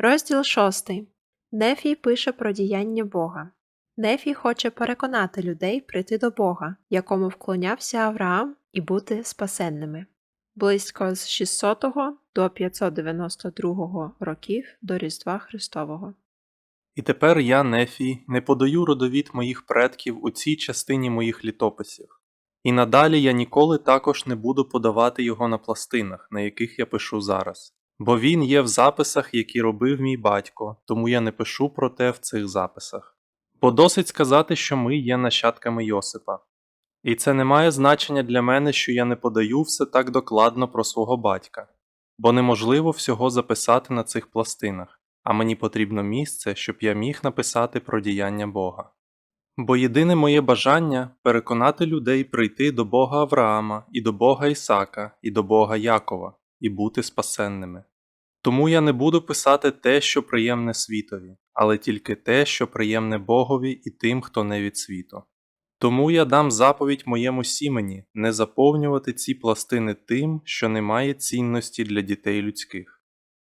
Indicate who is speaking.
Speaker 1: Розділ 6. Нефій пише про діяння Бога. Нефій хоче переконати людей прийти до Бога, якому вклонявся Авраам, і бути спасенними. Близько з 600 до 592 років до Різдва Христового.
Speaker 2: І тепер я, Нефій, не подаю родовід моїх предків у цій частині моїх літописів. І надалі я ніколи також не буду подавати його на пластинах, на яких я пишу зараз. Бо він є в записах, які робив мій батько, тому я не пишу про те в цих записах. Бо досить сказати, що ми є нащадками Йосипа. І це не має значення для мене, що я не подаю все так докладно про свого батька, бо неможливо всього записати на цих пластинах, а мені потрібно місце, щоб я міг написати про діяння Бога. Бо єдине моє бажання переконати людей прийти до Бога Авраама, і до Бога Ісака, і до Бога Якова, і бути спасенними. Тому я не буду писати те, що приємне світові, але тільки те, що приємне Богові і тим, хто не від світу. Тому я дам заповідь моєму сімені не заповнювати ці пластини тим, що не має цінності для дітей людських.